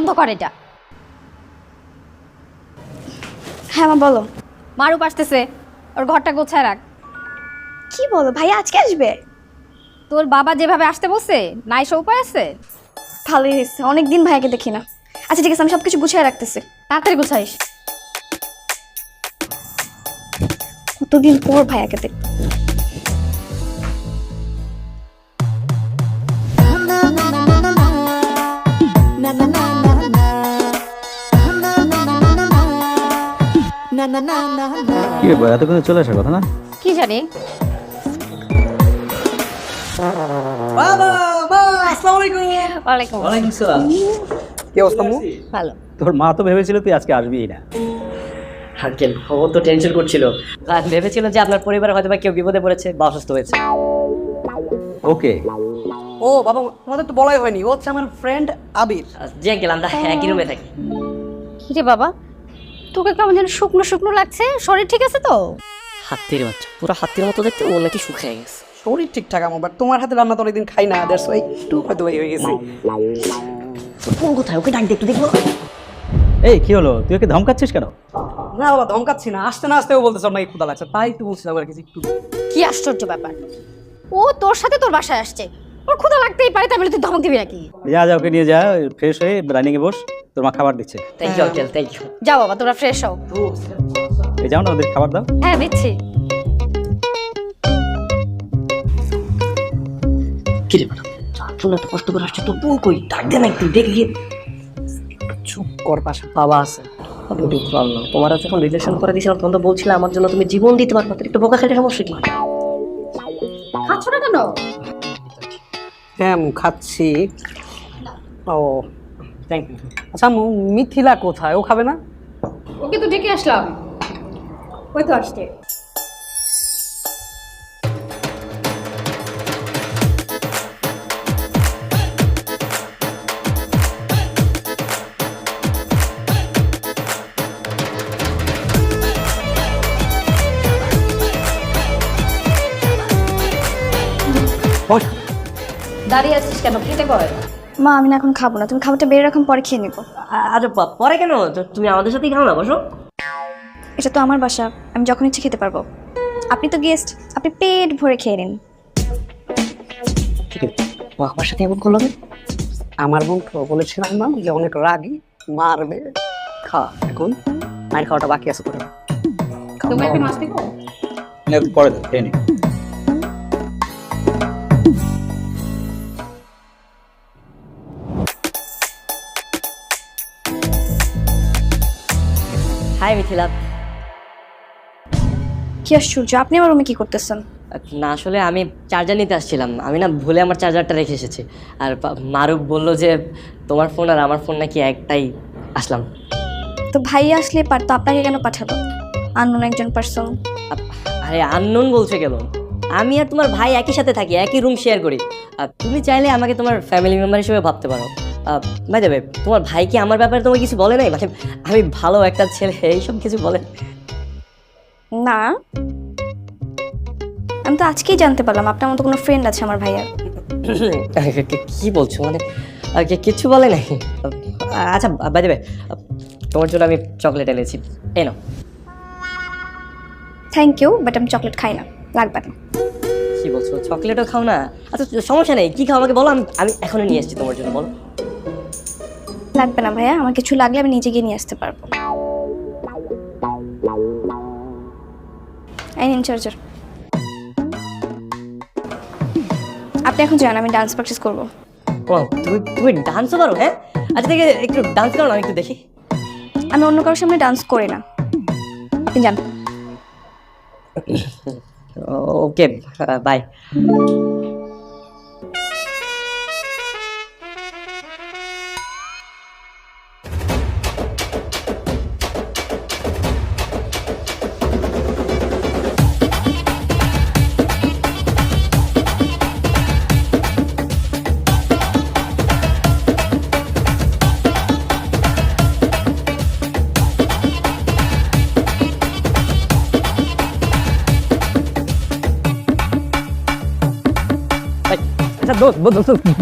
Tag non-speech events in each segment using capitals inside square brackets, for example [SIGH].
বন্ধ কর এটা। হ্যাঁ মা বলো। মারুপ আসতেছে ওর ঘরটা গোছায় রাখ। কি বলো? ভাইয়া আজকে আসবে? তোর বাবা যেভাবে আসতে বলছে নাই সে উপায় আছে? ভালোই হয়েছে। অনেকদিন ভাইয়াকে দেখি না। আচ্ছা ঠিক আছে আমি সব কিছু গুছিয়ে রাখতেছি। তাড়াতাড়ি গুছাইস। কতদিন পর ভাইয়াকে দেখ কি ব্যাপার? এতক্ষণে চলে আসার কথা না? কি জানি। বাবা মা আসসালামু আলাইকুম। ওয়ালাইকুম। ওয়ালাইকুম সালাম। কি অবস্থা মু? ভালো। তোর মা তো ভেবেছিল তুই আজকে আসবিই না। আঙ্কেল ও তো টেনশন করছিল। আর ভেবেছিল যে আপনার পরিবারে হয়তো বা কেউ বিপদে পড়েছে বা অসুস্থ হয়েছে। ওকে। ও বাবা তোমাদের তো বলাই হয়নি। ও হচ্ছে আমার ফ্রেন্ড আবির। জি আঙ্কেল আমরা একই রুমে থাকি। কি রে বাবা? তোকে কেমন যেন শুকনো শুকনো লাগছে? শরীর ঠিক আছে তো? হাতির বাচ্চা পুরো হাতির মতো দেখতে ও নাকি শুকিয়ে গেছে। শরীর ঠিকঠাক আমার বাট তোমার হাতে রান্না তো অনেকদিন খাই না দ্যাটস ওয়াই একটু হয়তো এই হয়ে গেছে। কোন কোথায় ওকে ডাক একটু দেখব। এই কি হলো? তুই ওকে ধমকাচ্ছিস কেন? না বাবা ধমকাচ্ছি না আসতে না আসতেও বলতেছ আমাকে ক্ষুদা লাগছে তাই একটু বলছিলাম আর কিছু একটু। কি আশ্চর্য ব্যাপার। ও তোর সাথে তোর বাসায় আসছে। ওর ক্ষুধা লাগতেই পারে তাই বলে তুই ধমক দিবি নাকি? যা যা ওকে নিয়ে যা ফ্রেশ হয়ে রানিং এ বস। তোর মা খাবার দিচ্ছে। Thank you uncle thank you যাও। বাবা তোমরা ফ্রেশ হও। এই যাও না ওদের খাবার দাও। হ্যাঁ দিচ্ছি। কি রে ম্যাডাম চারজন এত কষ্ট করে আসছে তো বোন কই? ডাক দে না একটু দেখি চুপ কর পাশে বাবা আছে। আল্লাহ তোমার যখন রিলেশন করে দিয়েছিলাম তখন তো বলছিলে আমার জন্য তুমি জীবন দিতে পারবে একটু বোকা খেলে সমস্যা কি? খাচ্ছ না কেন? হ্যাঁ খাচ্ছি। ও। থ্যাংক ইউ আচ্ছা মিথিলা কোথায়? ও খাবে না? ওকে তো ডেকে আসলাম। ওই তো আসছে। দাঁড়িয়ে আছিস কেন? খেতে বল। মা আমি না এখন খাব না। তুমি খাবারটা বেড়ে রাখুন পরে খেয়ে নেব। আচ্ছা পরে কেন? তুমি আমাদের সাথেই খাও না বসো। এটা তো আমার বাসা। আমি যখন ইচ্ছে খেতে পারব। আপনি তো গেস্ট আপনি পেট ভরে খেয়ে নিন। আমার সাথে এমন করল না আমার বন্ধু বলেছিলাম না যে অনেক রাগি মারবে। খা এখন মায়ের খাওয়াটা বাকি আছে করে তুমি একটা মাছ দেখো পরে খেয়ে নি হাই মিথিলা কি আশ্চর্য আপনি আমার রুমে কি করতেছেন? না আসলে আমি চার্জার নিতে আসছিলাম। আমি না ভুলে আমার চার্জারটা রেখে এসেছি। আর মারুফ বলল যে তোমার ফোন আর আমার ফোন নাকি একটাই আসলাম। তো ভাই আসলে পারতো আপনাকে কেন পাঠালো? আননোন একজন পার্সন আরে আননোন বলছে কেন? আমি আর তোমার ভাই একই সাথে থাকি একই রুম শেয়ার করি। আর তুমি চাইলে আমাকে তোমার ফ্যামিলি মেম্বার হিসেবে ভাবতে পারো। বাই দেবে তোমার ভাই কি আমার ব্যাপারে তোমাকে কিছু বলে নাই? মানে আমি ভালো একটা ছেলে এইসব কিছু বলে না। আমি তো আজকেই জানতে পারলাম আপনার মতো কোনো ফ্রেন্ড আছে আমার ভাইয়ার। কি বলছো? মানে কিচ্ছু বলে নাই? আচ্ছা বাই দেবে তোমার জন্য আমি চকলেট এনেছি। এই নাও। থ্যাংক ইউ বাট আমি চকলেট খাই না। লাগবে না। কি বলছো? চকলেটও খাও না? আচ্ছা সমস্যা নেই কি খাও আমাকে বলো আমি আমি এখনই নিয়ে এসেছি তোমার জন্য বলো। লাগবে না ভাইয়া আমার কিছু লাগলে আমি নিজে গিয়ে নিয়ে আসতে পারব। এই নিন চার্জার আপনি এখন যান আমি ডান্স প্র্যাকটিস করব। ও তুমি তুমি ডান্সও পারো হ্যাঁ? আচ্ছা দেখে একটু ডান্স করো না আমি একটু দেখি। আমি অন্য কারোর সামনে ডান্স করি না। যান। [COUGHS] ওকে বাই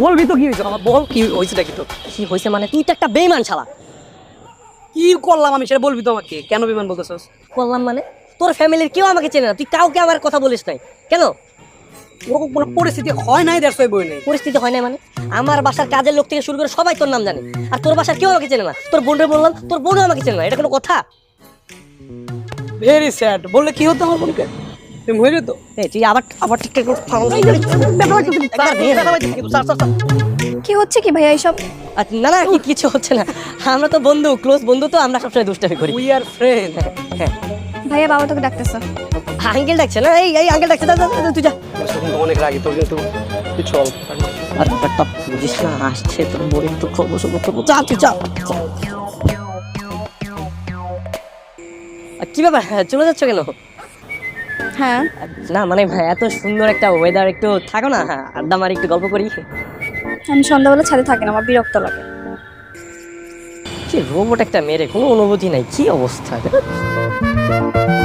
বলবি তো কি হয়েছে? বাবা বল কি হয়েছে নাকি তো। কি হয়েছে মানে? তুই তো একটা বেইমান শালা। কি করলাম আমি সেটা বলবি তো আমাকে? কেন বিমান বলতেছস? বললাম মানে? তোর ফ্যামিলির কেউ আমাকে চেনে না। তুই কাউকে আমার কথা বলিস নাই। কেন? ওরকম কোনো পরিস্থিতি হয় নাই দেড়শো বই নেই পরিস্থিতি হয় না মানে? আমার বাসার কাজের লোক থেকে শুরু করে সবাই তোর নাম জানে। আর তোর বাসার কেউ আমাকে চেনে না। তোর বোনরে বললাম তোর বোনও আমাকে চেনে না। এটা কোনো কথা? ভেরি স্যাড বললে কি হতো আমার বোনকে? তুমি হয়ে যেত এই তুই আবার কি হচ্ছে কি ভাইয়া এইসব আচ্ছা, না না কি কিছু হচ্ছে না আমরা তো বন্ধু ক্লোজ বন্ধু তো আমরা সবসময় দুষ্টামি করি উই আর ফ্রেন্ড হ্যাঁ ভাইয়া বাবা তোকে ডাকতেছে আঙ্কেল ডাকছে না এই এই আঙ্কেল ডাকছে তুই যা কিন্তু অনেক রাগি তোর কিন্তু তুই চল আর ব্যাপারটা বুঝিস না আসছে তোর তো খবর সবর তুই কি ব্যাপার হ্যাঁ, চলে যাচ্ছ কেন হ্যাঁ। না মানে এত সুন্দর একটা ওয়েদার একটু থাকো না হ্যাঁ, আড্ডা মারি একটু গল্প করি। আমি সন্ধ্যাবেলা ছাদে থাকি না আমার বিরক্ত লাগে। কি রোবট একটা মেরে কোনো অনুভূতি নাই কি অবস্থা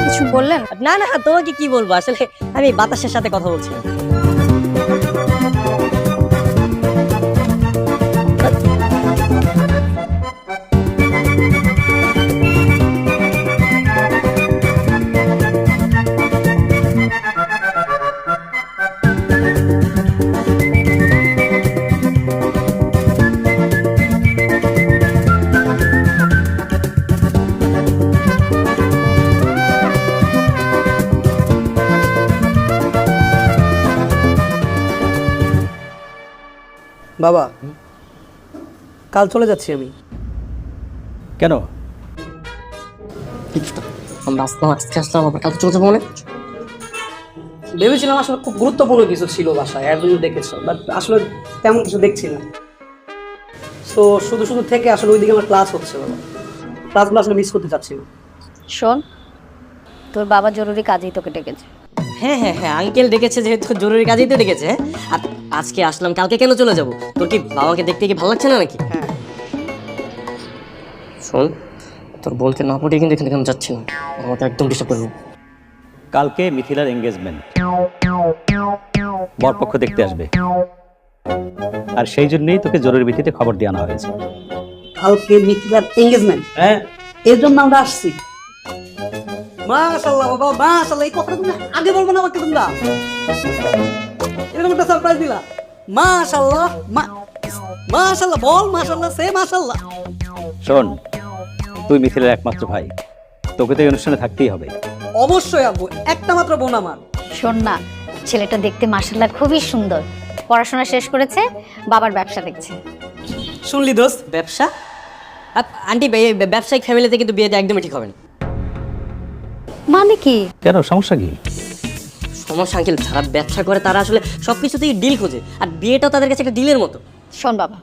কিছু বললেন? না না তোমাকে কি বলব আসলে আমি বাতাসের সাথে কথা বলছি বাবা কাল চলে যাচ্ছি আমি। কেন? আমরা আসলাম আজকে আসলাম আবার কালকে চলে যাব মানে। ভেবেছিলাম আসলে খুব গুরুত্বপূর্ণ কিছু ছিল বাসায় একদিন দেখেছ বাট আসলে তেমন কিছু দেখছি না। তো শুধু শুধু থেকে আসলে ওইদিকে আমার ক্লাস হচ্ছে বাবা। ক্লাসগুলো আসলে মিস করতে চাচ্ছি না। শোন তোর বাবা জরুরি কাজেই তোকে ডেকেছে। হ্যাঁ হ্যাঁ হ্যাঁ আঙ্কেল ডেকেছে যেহেতু জরুরি কাজেই তো ডেকেছে। হ্যাঁ? আর আজকে আসলাম কালকে কেন চলে যাব? তোর কি বাবাকে দেখতে কি ভালো লাগছে না নাকি? হ্যাঁ। শোন তোর বলতে না পড়ে কিন্তু এখান থেকে আমি যাচ্ছি না? আমাকে একদম ডিস্টার্ব করব কালকে মিথিলার এঙ্গেজমেন্ট বরপক্ষ দেখতে আসবে। আর সেই জন্যই তোকে জরুরি ভিত্তিতে খবর দিয়ে আনা হয়েছে। কালকে মিথিলার এঙ্গেজমেন্ট হ্যাঁ। এর জন্য আমরা আসছি। মাশাল্লাহ বাবা মাশাল্লাহ এই কথাটা তুমি আগে বলব না আমাকে তোমরা। এরকম একটা সারপ্রাইজ দিলা। মাশাল্লাহ মা মাশাল্লাহ বল মাশাল্লাহ সে মাশাল্লাহ শোন তুই মিথিলার একমাত্র ভাই। তোকে তো এই অনুষ্ঠানে থাকতেই হবে। অবশ্যই আব্বু একটা মাত্র বোন আমার। শোন না ছেলেটা দেখতে মার্শাল্লাহ খুবই সুন্দর। পড়াশোনা শেষ করেছে বাবার ব্যবসা দেখছে। শুনলি দোস্ত ব্যবসা? আপ- আন্টি ব্যবসায়িক ফ্যামিলিতে কিন্তু বিয়েতে একদমই ঠিক হবে না। মানে কি? কেন? সমস্যা কি? সমস্যা আঙ্কেল যারা ব্যবসা করে তারা আসলে সব কিছুতেই ডিল খোঁজে। আর বিয়েটাও তাদের কাছে একটা ডিলের মতো। শোন বাবা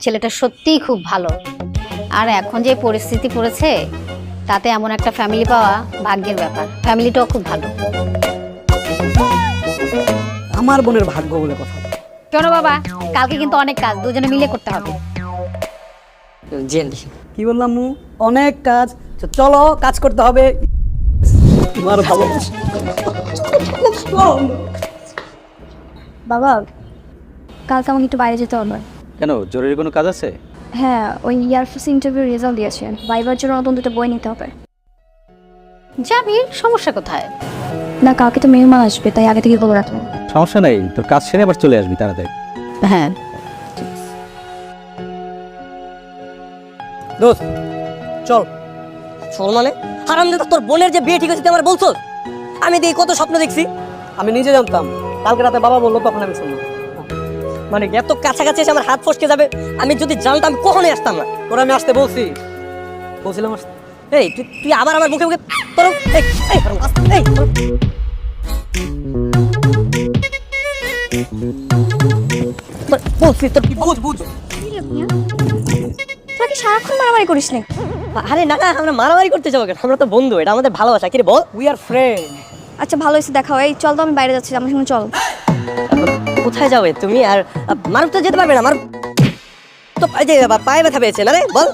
ছেলেটা সত্যিই খুব ভালো। আর এখন যে পরিস্থিতি পড়েছে তাতে এমন একটা ফ্যামিলি পাওয়া ভাগ্যের ব্যাপার। ফ্যামিলিটাও খুব ভালো। আমার বোনের ভাগ্য বলে কথা। শোনো বাবা কালকে কিন্তু অনেক কাজ দুজনে মিলে করতে হবে। জি আন্টি কি বললাম মু? অনেক কাজ চলো কাজ করতে হবে। তোমার ভালো বাবা কালকে আমাকে একটু বাইরে যেতে হবে। কেন জরুরি কোনো কাজ আছে? হ্যাঁ ওই ইয়ারফোর্স ইন্টারভিউ রেজাল্ট দিয়েছে ভাইবার জন্য নতুন দুটো বই নিতে হবে। যাবি সমস্যা কোথায়? না কালকে তো মেহমান আসবে তাই আগে থেকে বলে রাখব সমস্যা নেই তোর কাজ সেরে আবার চলে আসবি তাড়াতাড়ি। হ্যাঁ। দোস্ত চল। চল মানে? হারাম তোর বোনের যে বিয়ে ঠিক হয়েছে তুই আমার বলছো? আমি দেখি কত স্বপ্ন দেখছি। আমি নিজে জানতাম। কালকে রাতে বাবা বলল তখন আমি শুনলাম। মানে এত কাছাকাছি এসে আমার হাত ফসকে যাবে আমি যদি জানতাম কখনোই আসতাম না। তোরা আমি আসতে বলছি। বলছিলাম এই তুই তুই আবার আমার মুখে মুখে তোর এই এই বলছি তোর কি বুঝ বুঝ। তোরা কি সারাক্ষণ মারামারি করিস নি। আরে না না আমরা মারামারি করতে যাব কেন? আমরা তো বন্ধু এটা আমাদের ভালোবাসা। কি রে বল? উই আর ফ্রেন্ড আচ্ছা ভালো হয়েছে দেখাও। এই চল তো আমি বাইরে যাচ্ছি আমার সঙ্গে চল। কোথায় যাবে তুমি? আর মারুফ তো যেতে পারবে না মারুফ তো পায়ে ব্যথা পেয়েছে না রে? বল।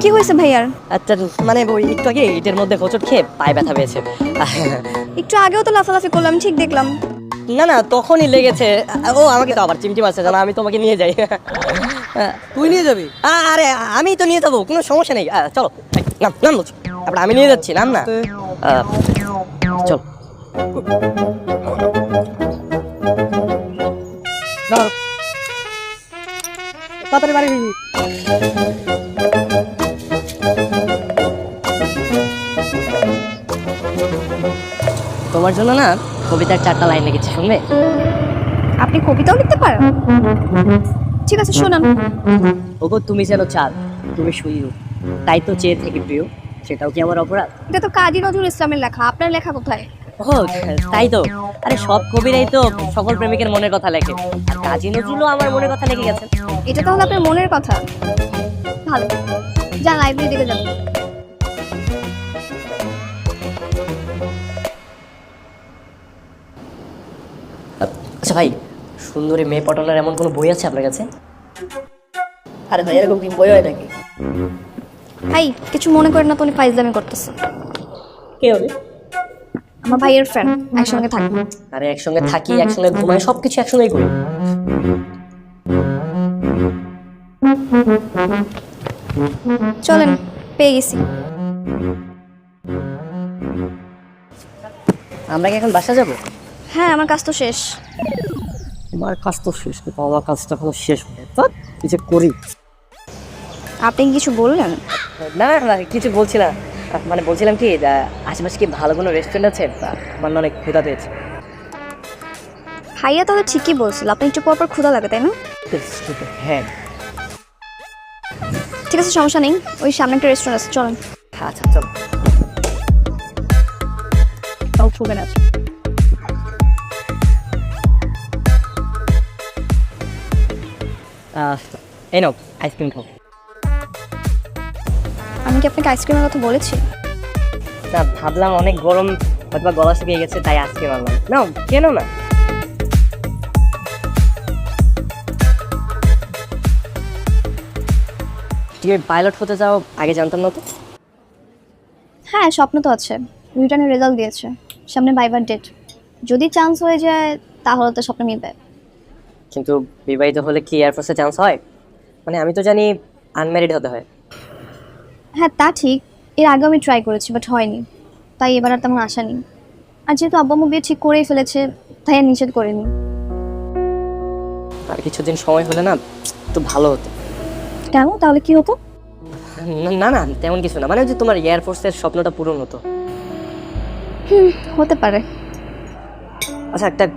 কি হয়েছে ভাইয়ার? আচ্ছা মানে ওই একটু আগে ইটের মধ্যে হোঁচট খেয়ে পায়ে ব্যথা পেয়েছে। একটু আগেও তো লাফালাফি করলাম ঠিক দেখলাম। না না তখনই লেগেছে। ও আমাকে তো আবার চিমটি মারছে জানা আমি তোমাকে নিয়ে যাই। তুই নিয়ে যাবি? আরে আমি তো নিয়ে যাব কোনো সমস্যা নেই। চলো নাম নাম বলছি। তারপরে আমি নিয়ে যাচ্ছি নাম না। চল। দাঁড়াও। তাড়াতাড়ি বাড়ি ফিরবি। তোমার জন্য না কবিতার চারটা লাইন লিখেছি শুনবে? আপনি কবিতাও লিখতে পারেন। ঠিক আছে শোনান। ওগো তুমি যেন চাঁদ তুমি সূর্য তাই তো চেয়ে থেকে প্রিয় সেটাও কি আমার অপরাধ? এটা তো কাজী নজরুল ইসলামের লেখা আপনার লেখা কোথায়? ও তাই তো। আরে সব কবিরাই তো সকল প্রেমিকের মনের কথা লেখে। আর কাজী নজরুলও আমার মনের কথা লিখে গেছেন। এটা তাহলে আপনার মনের কথা। ভালো। যান লাইব্রেরি দিকে যান। আচ্ছা ভাই সুন্দরী মেয়ে পটানোর এমন কোনো বই আছে আপনার কাছে? আরে ভাই এরকম কি বই হয় নাকি? ভাই কিছু মনে করেন না তো উনি ফাইজলামি করতেছে। কে হবে আমার ভাইয়ের ফ্রেন্ড একসঙ্গে থাকব আরে একসঙ্গে থাকি একসঙ্গে ঘুমাই সবকিছু একসঙ্গেই করি। চলেন পেয়ে গেছি। আমরা কি এখন বাসা যাব? হ্যাঁ আমার কাজ তো শেষ। আমার কাজ তো শেষ কিন্তু আমার কাজটা এখনও শেষ হয়নি। তো কি যে করি? আপনি কিছু বললেন? না না, না কিছু বলছি না। মানে বলছিলাম কি আশেপাশে কি ভালো কোনো রেস্টুরেন্ট আছে? আমার অনেক ক্ষুধা পেয়েছে। ভাইয়া তাহলে ঠিকই বলছিল আপনি একটু পর পর ক্ষুধা লাগে তাই না? হ্যাঁ। ঠিক আছে সমস্যা নেই। ওই সামনে একটা রেস্টুরেন্ট আছে চলেন। আচ্ছা চল। তাও ফুবেন আছে এই নাও আইসক্রিম খাও। আমি কি আপনাকে আইসক্রিমের কথা বলেছি? না ভাবলাম অনেক গরম হয়তো গলা শুকিয়ে গেছে তাই আজকে আনলাম নাও কেন না। তুমি পাইলট হতে চাও আগে জানতাম না তো? হ্যাঁ স্বপ্ন তো আছে। রিটার্নের রেজাল্ট দিয়েছে। সামনে বাইবার ডেট যদি চান্স হয়ে যায় তাহলে তো স্বপ্ন মিলবে। কিন্তু বিবাহিত হলে কি এয়ারফোর্সে চান্স হয়? মানে আমি তো জানি আনম্যারিড হতে হয়। হ্যাঁ তা ঠিক। এর আগেও আমি ট্রাই করেছি বাট হয়নি। তাই এবার আর তেমন আশা নেই। আর যেহেতু আব্বা আম্মু বিয়ে ঠিক করেই ফেলেছে তাই আর নিষেধ করিনি। আর কিছুদিন সময় হলে না একটু ভালো হতো। কেন? তাহলে কি হতো? না- না তেমন কিছু না। মানে যে তোমার এয়ারফোর্সের স্বপ্নটা পূরণ হতো। হতে পারে। আচ্ছা একটা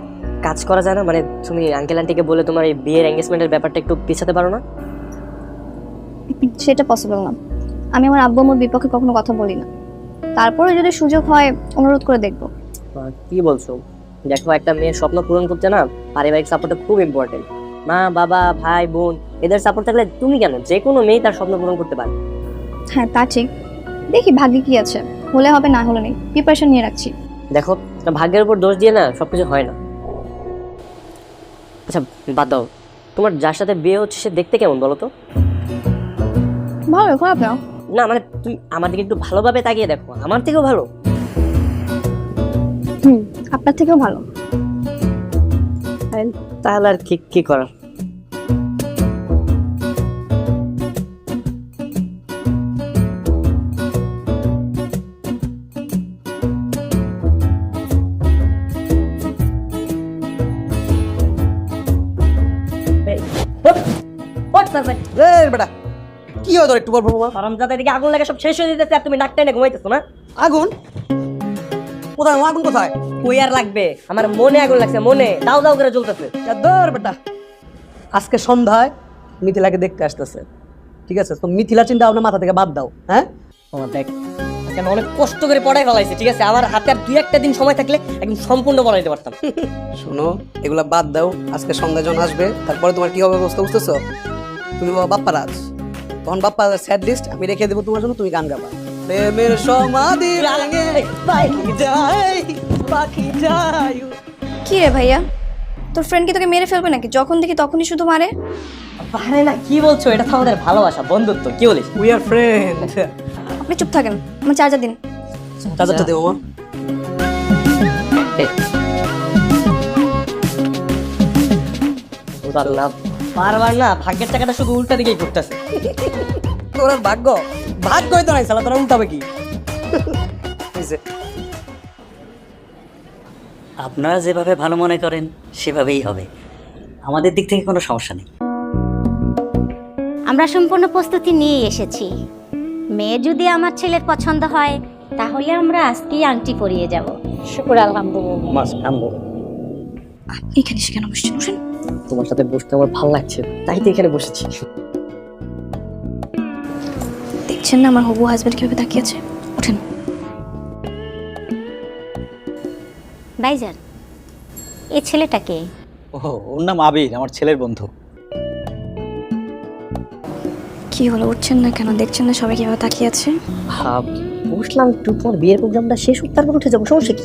কাজ করা যায় না মানে তুমি আঙ্কেল আন্টিকে বলে তোমার এই বিয়ের এঙ্গেজমেন্টের ব্যাপারটা একটু পিছাতে পারো না? সেটা পসিবল না। আমি আমার আব্বু আম্মুর বিপক্ষে কখনো কথা বলি না। তারপরে যদি সুযোগ হয় অনুরোধ করে দেখব। কি বলছো? দেখো একটা মেয়ের স্বপ্ন পূরণ করতে না পারিবারিক সাপোর্টটা খুব ইম্পর্টেন্ট মা বাবা ভাই বোন এদের সাপোর্ট থাকলে তুমি কেন? যে কোনো মেয়ে তার স্বপ্ন পূরণ করতে পারে। হ্যাঁ তা ঠিক। দেখি ভাগ্যে কি আছে। হলে হবে না হলে নেই। প্রিপারেশন নিয়ে রাখছি। দেখো ভাগ্যের উপর দোষ দিয়ে না সবকিছু হয় না। আচ্ছা বাদ দাও। তোমার যার সাথে বিয়ে হচ্ছে সে দেখতে কেমন বলো তো? ভালো খারাপ না? না মানে তুমি আমার দিকে একটু ভালোভাবে তাকিয়ে দেখো। আমার থেকেও ভালো। হুম আপনার থেকেও ভালো। তাহলে আর কি কি করার? একটু হারামজাদা এদিকে আগুন লাগে সব শেষ হয়ে যেতেছে আর তুমি নাক টেনে ঘুমাইতেছো না? আগুন? কোথায় আগুন কোথায়? কই আর লাগবে? আমার মনে আগুন লাগছে মনে। দাও দাও করে জ্বলতেছে। ধর বেটা। আজকে সন্ধ্যায় মিথিলাকে দেখতে আসতেছে। ঠিক আছে? তো মিথিলা চিন্তা মাথা থেকে বাদ দাও হ্যাঁ? দেখ অনেক কষ্ট করে পড়াই ফেলাইছে ঠিক আছে? আমার হাতে আর দুই একটা দিন সময় থাকলে একদম সম্পূর্ণ পড়াইতে পারতাম। [LAUGHS] শোনো এগুলা বাদ দাও। আজকে সন্ধ্যা যখন আসবে তারপরে তোমার কি হবে অবস্থা বুঝতেছো? তুমি বাবা বাপ্পা রাজ তখন বাপ্পা স্যাড লিস্ট আমি রেখে দেবো তোমার জন্য তুমি গান গাবা। প্রেমের সমাধি রাঙে পাখি যায় পাখি যাই কি রে ভাইয়া? তোর ফ্রেন্ড কি তোকে মেরে ফেলবে নাকি? যখন দেখি তখনই শুধু মারে? পারে না কি বলছো? এটা তো আমাদের ভালোবাসা বন্ধুত্ব কি বলিস? উই আর ফ্রেন্ড আপনি চুপ থাকেন আমার চার্জার দিন। চার্জারটা দেবো আমার না বারবার না ভাগ্যের টাকাটা শুধু উল্টা দিকেই ঘুরতেছে। তোর আর ভাগ্য ভাগ্যই তো নাই সালা তোরা উল্টাবে কি? আপনারা যেভাবে ভালো মনে করেন সেভাবেই হবে। আমাদের দিক থেকে কোনো সমস্যা নেই। আমরা সম্পূর্ণ প্রস্তুতি নিয়ে এসেছি। মেয়ে যদি আমার ছেলের পছন্দ হয় তাহলে আমরা আজকেই আংটি পরিয়ে যাব। শুকুর আলহামদুলিল্লাহ। এখানে এসে কেন বসছেন তোমার সাথে বসতে আমার ভালো লাগছে তাই তো এখানে বসেছি। দেখছেন না আমার হবু হাজব্যান্ড কীভাবে তাকিয়েছে উঠেন। ভাইজান এই ছেলেটাকে ও ওর নাম আবির আমার ছেলের বন্ধু। কি হলো উঠছেন না কেন? দেখছেন না সবাই কীভাবে তাকিয়ে আছে? হ্যাঁ বসলাম একটু তোমার বিয়ের প্রোগ্রামটা শেষ হোক তারপর উঠে যাব সমস্যা কি?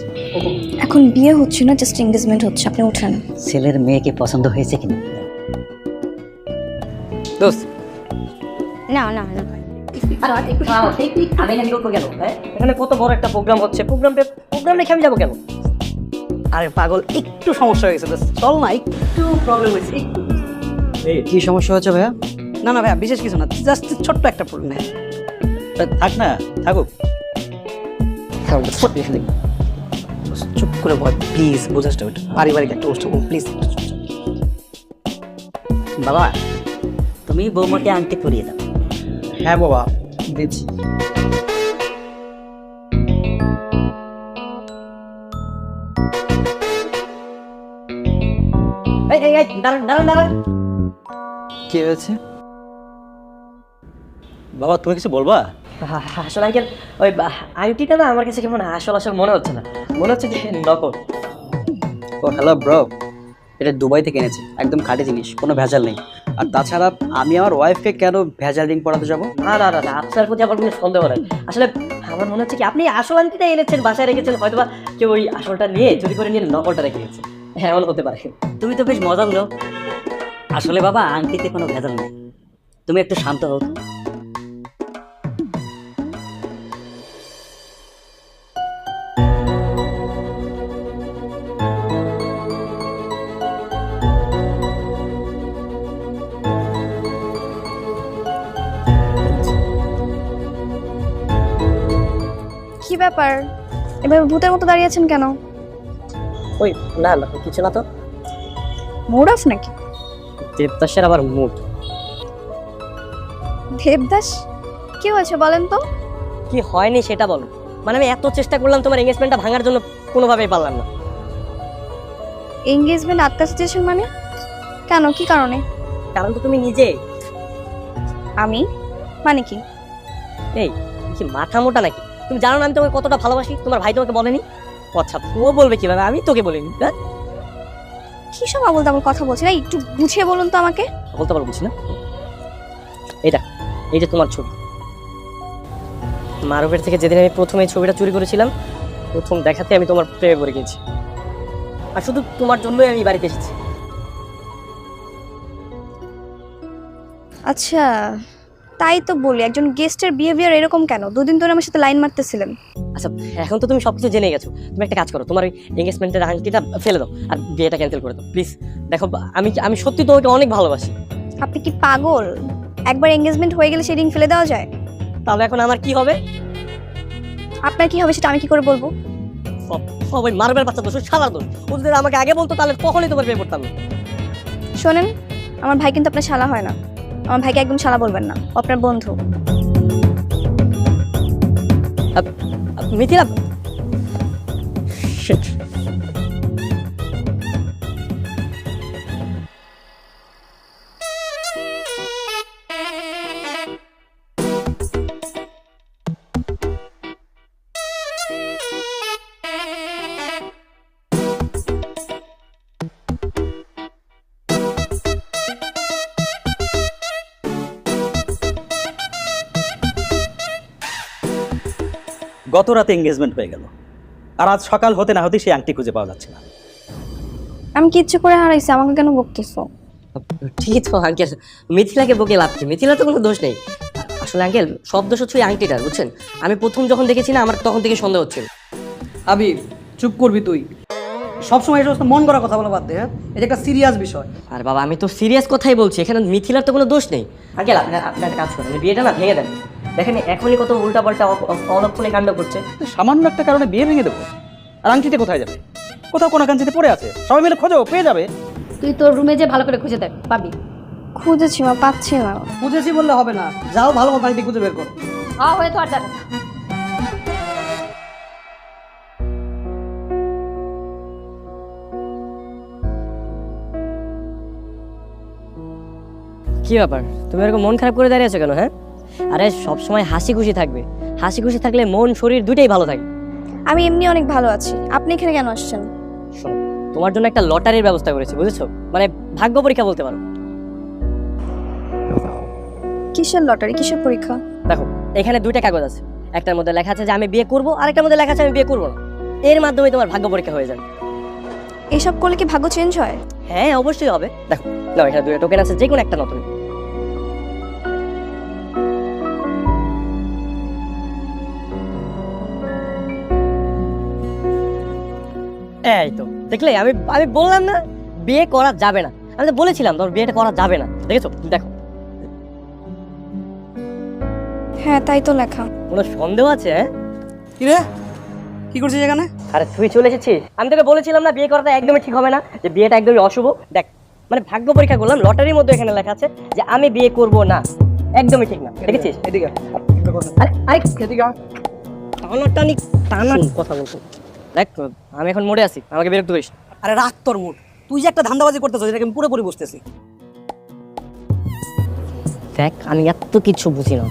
এখন বিয়ে হচ্ছে না জাস্ট এঙ্গেজমেন্ট হচ্ছে আপনি উঠেন। ছেলের মেয়েকে পছন্দ হয়েছে কিনা? দোস্ত। না না না। এখানে হ্যাঁ এখানে কত বড় একটা প্রোগ্রাম হচ্ছে প্রোগ্রামটা প্রোগ্রাম রেখে আমি যাব কেন? আরে পাগল একটু সমস্যা হয়ে গেছে দোস্ত চল না একটু প্রবলেম হয়েছে একটু। কি সমস্যা হচ্ছে ভাইয়া? না না ভাইয়া বিশেষ কিছু না জাস্ট ছোট্ট একটা প্রবলেম থাক না থাকুক। চুপ করে বল প্লিজ বোঝাস না পারিবারিক একটা অনুষ্ঠান প্লিজ বাবা তুমি বৌমাকে আংটি পরিয়ে দাও। হ্যাঁ বাবা দিচ্ছি। কি হয়েছে? বাবা তুমি কিছু বলবা? আসলে আঙ্কেল ওই আংটিটা না আমার কাছে কেমন আসল আসল মনে হচ্ছে না। মনে হচ্ছে যে নকল। ও হ্যালো ব্রো এটা দুবাই থেকে এনেছি। একদম খাঁটি জিনিস কোনো ভেজাল নেই। আর তাছাড়া আমি আমার ওয়াইফকে কেন ভেজাল রিং পরাতে যাব? না না না আপনার প্রতি আমার কোনো সন্দেহ নেই। আসলে আমার মনে হচ্ছে কি আপনি আসল আংটিটা এনেছেন বাসায় রেখেছেন হয়তো বা কেউ ওই আসলটা নিয়ে চুরি করে নিয়ে নকলটা রেখে গেছে হ্যাঁ এমন হতে পারে। তুমি তো বেশ মজার লোক। আসলে বাবা আংটিতে কোনো ভেজাল নেই। তুমি একটু শান্ত হও। ব্যাপার? এভাবে ভূতের মতো দাঁড়িয়ে আছেন কেন? ওই না না কিছু না তো। মুড অফ নাকি? দেবদাসের আবার মুড দেবদাস? কি হয়েছে বলেন তো? কি হয়নি সেটা বলো। মানে আমি এত চেষ্টা করলাম তোমার এঙ্গেজমেন্টটা ভাঙার জন্য কোনোভাবেই পারলাম না। এঙ্গেজমেন্ট আটকা সিচুয়েশন মানে? কেন? কি কারণে? কারণ তো তুমি নিজে। আমি? মানে কি? এই কি মাথা মোটা নাকি? তুমি জানো না আমি তোমাকে কতটা ভালোবাসি? তোমার ভাই তোমাকে বলেনি? আচ্ছা ও বলবে কীভাবে? আমি তোকে বলিনি হ্যাঁ? কি সব আবল তাবল কথা বলছি? এই একটু গুছিয়ে বলুন তো আমাকে। বলতে পারব না? এটা এই যে তোমার ছবি। মারুফের থেকে যেদিন আমি প্রথমে এই ছবিটা চুরি করেছিলাম প্রথম দেখাতে আমি তোমার প্রেমে পড়ে গেছি আর শুধু তোমার জন্যই আমি বাড়িতে এসেছি। আচ্ছা তাই তো বলি একজন গেস্টের বিহেভিয়ার এরকম কেন? দুদিন ধরে আমার সাথে লাইন মারতেছিলেন। আচ্ছা এখন তো তুমি সবকিছু জেনে গেছো। তুমি একটা কাজ করো তোমার ওই এঙ্গেজমেন্টের আংটিটা ফেলে দাও আর বিয়েটা ক্যান্সেল করে দাও প্লিজ দেখো আমি আমি সত্যি তোমাকে অনেক ভালোবাসি। আপনি কি পাগল? একবার এঙ্গেজমেন্ট হয়ে গেলে সেই রিং ফেলে দেওয়া যায়? তাহলে এখন আমার কি হবে? আপনার কি হবে সেটা আমি কি করে বলব? সব সব ওই মার্বেল বাচ্চা দোষ সাদা দোষ। ও যদি আমাকে আগে বলতো তাহলে কখনোই তোমার বিয়ে করতাম শোনেন আমার ভাই কিন্তু আপনার শালা হয় না। আমার ভাইকে একদম শালা বলবেন না। আপনার বন্ধু। মিথিলা গত রাতে এঙ্গেজমেন্ট হয়ে গেল। আর আজ সকাল হতে না হতে সেই আংটি খুঁজে পাওয়া যাচ্ছে না। আমি কিচ্ছু করে হারাইছি আমাকে কেন বকতেছো? ঠিকই তো আঙ্কেল মিথিলাকে বকে লাভ কি? মিথিলা তো কোনো দোষ নেই। আসলে আঙ্কেল সব দোষ হচ্ছে ওই আংটিটার বুঝছেন? আমি প্রথম যখন দেখেছি না আমার তখন থেকে সন্দেহ হচ্ছিল। আবির চুপ করবি তুই। সবসময় এই সমস্ত মন করা কথা বলা বাদ দে হ্যাঁ? এটা একটা সিরিয়াস বিষয়। আর বাবা আমি তো সিরিয়াস কথাই বলছি এখানে মিথিলার তো কোনো দোষ নেই। আঙ্কেল আপনার আপনার কাজ করেন বিয়েটা না ভেঙে দেন দেখেন এখনই কত উল্টাপাল্টা অলক্ষণে কাণ্ড করছে। সামান্য একটা কারণে বিয়ে ভেঙে দেবো। আর আংটিতে কোথায় যাবে? কোথাও কোনো কাঞ্চিতে পড়ে আছে। সবাই মিলে খোঁজো পেয়ে যাবে। তুই তোর রুমে যে ভালো করে খুঁজে দেখ পাবি। খুঁজেছি মা পাচ্ছি না। খুঁজেছি বললে হবে না। যাও ভালো মতো আংটি খুঁজে বের করো। হ্যাঁ হয়ে তো আর যাবে কি ব্যাপার? তুমি এরকম মন খারাপ করে দাঁড়িয়ে আছো কেন হ্যাঁ? আরে সব সময় হাসি খুশি থাকবে। হাসি খুশি থাকলে মন শরীর দুটাই ভালো থাকে। আমি এমনি অনেক ভালো আছি। আপনি এখানে কেন আসছেন? শোনো তোমার জন্য একটা লটারির ব্যবস্থা করেছি বুঝেছ? মানে ভাগ্য পরীক্ষা বলতে পারো। কিসের লটারি? কিসের পরীক্ষা? দেখো এখানে দুইটা কাগজ আছে। একটার মধ্যে লেখা আছে যে আমি বিয়ে করব আরেকটার মধ্যে লেখা আছে আমি বিয়ে করব না। এর মাধ্যমে তোমার ভাগ্য পরীক্ষা হয়ে যাবে। এসব করলে কি ভাগ্য চেঞ্জ হয়? হ্যাঁ অবশ্যই হবে। দেখো না এখানে দুটো টোকেন আছে যে কোনো একটা নতুন এই তো দেখলে আমি আমি বললাম না বিয়ে করা যাবে না। আমি তো বলেছিলাম তোর বিয়েটা করা যাবে না দেখেছ? দেখো। হ্যাঁ তাই তো লেখা। কোনো সন্দেহ আছে হ্যাঁ? কি রে? কি করছিস এখানে? আরে তুই চলে এসেছিস? আমি তোকে বলেছিলাম না বিয়ে করাটা একদমই ঠিক হবে না যে বিয়েটা একদমই অশুভ। দেখ মানে ভাগ্য পরীক্ষা করলাম লটারির মধ্যে এখানে লেখা আছে যে আমি বিয়ে করব না। একদমই ঠিক না দেখেছিস? এদিকে। আরে আরে টানা টানি টানা কথা বলছো। দেখ আমি এখন মোড়ে আছি আমাকে বিরক্ত করিস আরে রাখ তোর মুড। তুই যে একটা ধান্দাবাজি করতেছিস এটাকে আমি পুরোপুরি বুঝতেছি। দেখ আমি এত কিছু বুঝি না।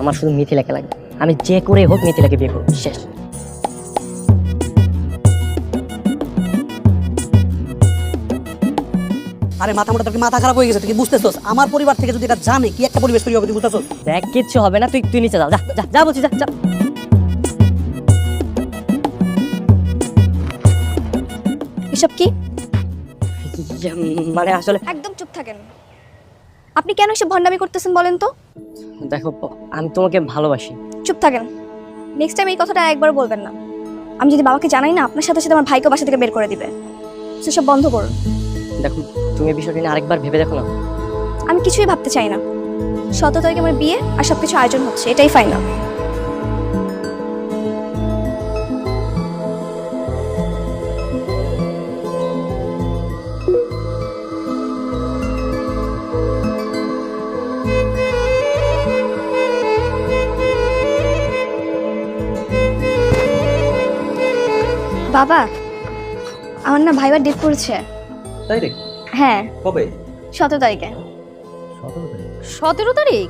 আমার শুধু মিথিলাকে লাগে আমি যে করে হোক মিথিলাকে বিয়ে করব শেষ। আরে মাথা মোটা তোর মাথা খারাপ হয়ে গেছে? তুই কি বুঝতেছস? আমার পরিবার থেকে যদি এটা জানে কি একটা পরিবেশ তৈরি হবে তুই বুঝতেছস? দেখ কিচ্ছু হবে না তুই তুই নিচে যা যা যা যা বলছি যা যা। এসব কি? মানে আসলে একদম চুপ থাকেন। আপনি কেন এসব ভণ্ডামি করতেছেন বলেন তো? দেখো আমি তোমাকে ভালোবাসি। চুপ থাকেন। নেক্সট টাইম এই কথাটা একবার বলবেন না। আমি যদি বাবাকে জানাই না আপনার সাথে সাথে আমার ভাইকে বাসা থেকে বের করে দিবে। সেসব বন্ধ করুন। দেখো তুমি এই বিষয়টা নিয়ে আরেকবার ভেবে দেখো না। আমি কিছুই ভাবতে চাই না। সতেরো তারিখে আমার বিয়ে আর সবকিছু আয়োজন হচ্ছে এটাই ফাইনাল বাবা আমার না ভাইবার ডেট পড়েছে। তাই রে? হ্যাঁ। কবে? সতেরো তারিখে। সতেরো তারিখ?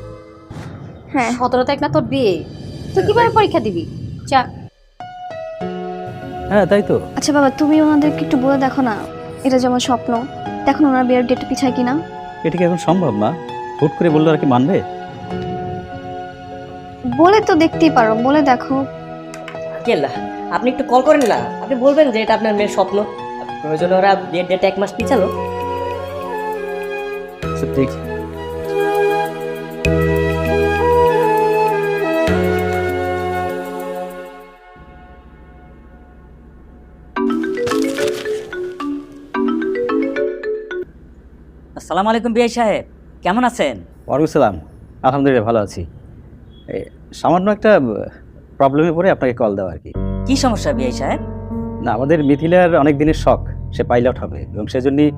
হ্যাঁ। সতেরো তারিখ না তোর বিয়ে? তুই কীভাবে পরীক্ষা দিবি? চা। হ্যাঁ তাই তো। আচ্ছা বাবা তুমি ওনাদেরকে একটু বলে দেখো না। এটা যেমন স্বপ্ন। দেখো ওনার বিয়ের ডেটটা পিছায় কিনা। এটা কি এখন সম্ভব মা? হুট করে বললে আর কি মানবে? বলে তো দেখতেই পারো বলে দেখো। কেল্লা আপনি একটু কল করেন না। আপনি বলবেন যে এটা আপনার মেয়ের স্বপ্ন। প্রয়োজনে ওরা বিয়ের ডেট এক মাস পিছালো। আচ্ছা, ঠিক আসসালামু আলাইকুম বিআই সাহেব। কেমন আছেন? ওয়ালাইকুম সালাম। আলহামদুলিল্লাহ ভালো আছি। সামান্য একটা প্রবলেমে পড়ে আপনাকে কল দেওয়া আর কি। কি সমস্যা বিআই সাহেব? না আমাদের মিথিলার অনেক দিনের শখ সে পাইলট হবে এবং সেজন্যই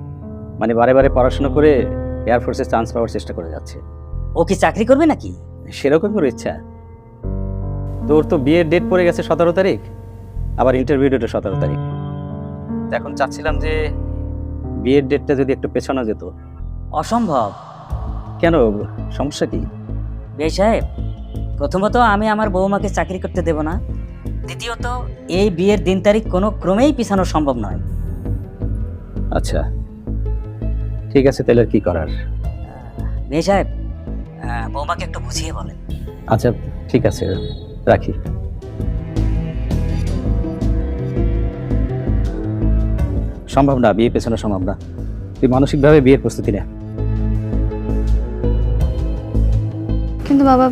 মানে বারে বারে পড়াশোনা করে এয়ারফোর্সে চান্স পাওয়ার চেষ্টা করে যাচ্ছে। ও কি চাকরি করবে নাকি? সেরকম করে ইচ্ছা। তোর তো বিয়ের ডেট পড়ে গেছে সতেরো তারিখ আবার ইন্টারভিউ ডেটও সতেরো তারিখ। এখন চাচ্ছিলাম যে বিয়ের ডেটটা যদি একটু পেছানো যেত। অসম্ভব। কেন? সমস্যা কি? বিআই সাহেব প্রথমত আমি আমার বৌমাকে চাকরি করতে দেব না। দ্বিতীয়ত এই বিয়ের দিন তারিখ কোনো ক্রমেই পিছানো সম্ভব নয়। আচ্ছা ঠিক আছে তাহলে আর কি করার? বিআই সাহেব আহ, বৌমাকে একটু বুঝিয়ে বলেন। আচ্ছা ঠিক আছে রাখি। সম্ভব না বিয়ে পেছানো সম্ভব না। তুই মানসিকভাবে বিয়ের প্রস্তুতি নে। কিন্তু বাবা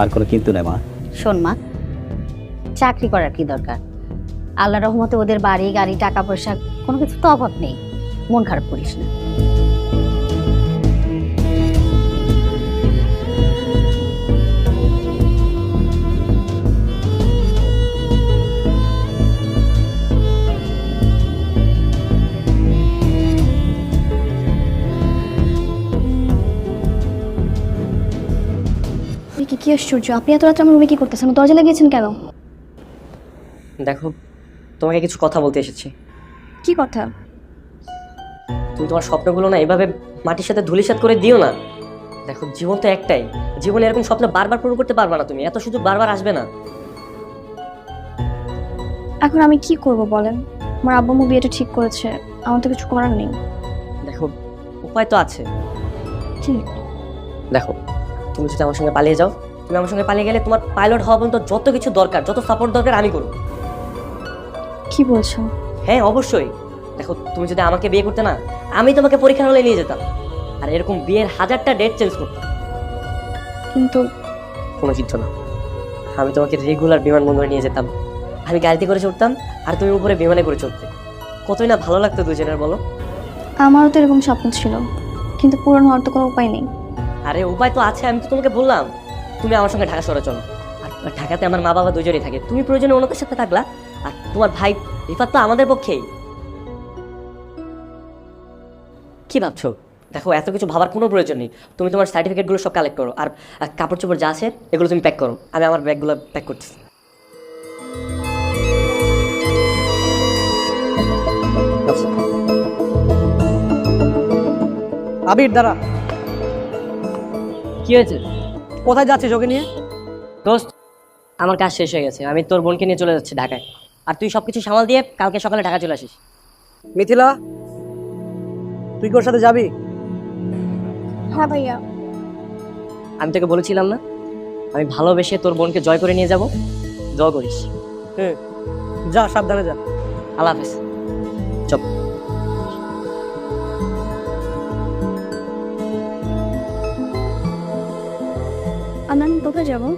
আর কোনো কিন্তু নেই মা। শোন মা চাকরি করার কি দরকার? আল্লাহ রহমতে ওদের বাড়ি, গাড়ি, টাকা পয়সা, কোনো কিছু তো অভাব নেই। মন খারাপ করিস না। কি আশ্চর্য? আপনি এত রাত্রে আমার রুমে কি করতেছেন? দরজা লাগিয়েছেন কেন? দেখো তোমাকে কিছু কথা বলতে এসেছি। কি কথা? তুমি তোমার স্বপ্নগুলো না এভাবে মাটির সাথে ধুলিসাত করে দিও না। দেখো জীবন তো একটাই। জীবনে এরকম স্বপ্ন বারবার পূরণ করতে পারবা না তুমি। এত সুযোগ বারবার আসবে না। এখন আমি কি করব বলেন? আমার আব্বু আম্মু বিয়েটা ঠিক করেছে। আমার তো কিছু করার নেই। দেখো উপায় তো আছে। কি? দেখো তুমি যদি আমার সঙ্গে পালিয়ে যাও তুমি আমার সঙ্গে পালিয়ে গেলে তোমার পাইলট হওয়া পর্যন্ত যত কিছু দরকার যত সাপোর্ট দরকার আমি করব। কি বলছো? হ্যাঁ অবশ্যই। দেখো তুমি যদি আমাকে বিয়ে করতে না আমি তোমাকে পরীক্ষার হলে নিয়ে যেতাম। আর এরকম বিয়ের হাজারটা ডেট চেঞ্জ করতাম। কিন্তু কোনো চিন্তা না। আমি তোমাকে রেগুলার বিমানবন্দরে নিয়ে যেতাম। আমি গাড়িতে করে চড়তাম আর তুমি উপরে বিমানে করে চড়তে। কতই না ভালো লাগতো দুজনের বলো? আমারও তো এরকম স্বপ্ন ছিল। কিন্তু পূরণ হওয়ার তো কোনো উপায় নেই। আরে উপায় তো আছে আমি তো তোমাকে বললাম। তুমি আমার সঙ্গে ঢাকা শহরে চলো। আর আর ঢাকাতে আমার মা বাবা দুজনেই থাকে। তুমি প্রয়োজনে ওনাদের সাথে থাকলা। আর তোমার ভাই রিফাত তো আমাদের পক্ষেই। কি ভাবছ? দেখো এত কিছু ভাবার কোনো প্রয়োজন নেই। তুমি তোমার সার্টিফিকেটগুলো সব কালেক্ট করো। আর কাপড় চোপড় যা আছে এগুলো তুমি প্যাক করো। আমি আমার ব্যাগগুলো প্যাক করছি আবির দাঁড়া। কি হয়েছে? কোথায় যাচ্ছিস ওকে নিয়ে? দোস্ত আমার কাজ শেষ হয়ে গেছে। আমি তোর বোনকে নিয়ে চলে যাচ্ছি ঢাকায়। আর তুই সব কিছু সামাল দিয়ে কালকে সকালে ঢাকা চলে আসিস। মিথিলা তুই কি ওর সাথে যাবি? হ্যাঁ ভাইয়া। আমি তোকে বলেছিলাম না আমি ভালোবেসে তোর বোনকে জয় করে নিয়ে যাব। দোয়া করিস। হুম। যা সাবধানে যা। আল্লাহ হাফেজ। চল। আমরা কোথায় যাব?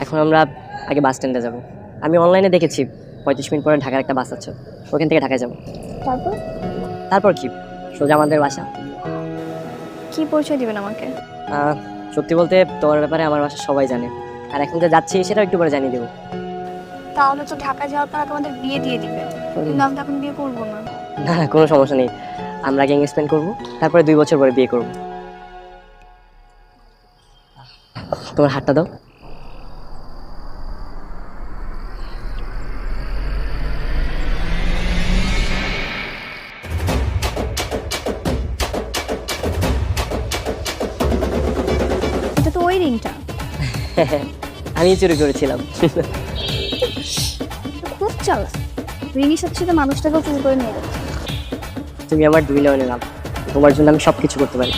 এখন আমরা আগে বাস স্ট্যান্ডে যাব। আমি অনলাইনে দেখেছি। পঁয়ত্রিশ মিনিট পরে ঢাকার একটা বাস আছে। ওখান থেকে ঢাকায় যাব। তারপর? তারপর কি? সোজা আমাদের বাসা। কি পরিচয় দিবেন আমাকে? আহ, সত্যি বলতে তোমার ব্যাপারে আমার বাসা সবাই জানে। আর এখন যে যাচ্ছি সেটাও একটু পরে জানিয়ে দেবো। তাহলে তো ঢাকা যাওয়ার পর তোমাদের বিয়ে দিয়ে দিবে। কিন্তু আমি তো এখন বিয়ে করব না। না না, কোনো সমস্যা নেই। আমরা আগে এঙ্গেজমেন্ট করব তারপরে দুই বছর পরে বিয়ে করব। তোমার হাতটা দাও। [LAUGHS] আমি চুরি করেছিলাম। খুব চাল রিংয়ের সাথে সাথে মানুষটাকেও চুরি করে নিয়ে যাচ্ছে। তুমি আমার দুই নয়নের নাম। তোমার জন্য আমি সব কিছু করতে পারি।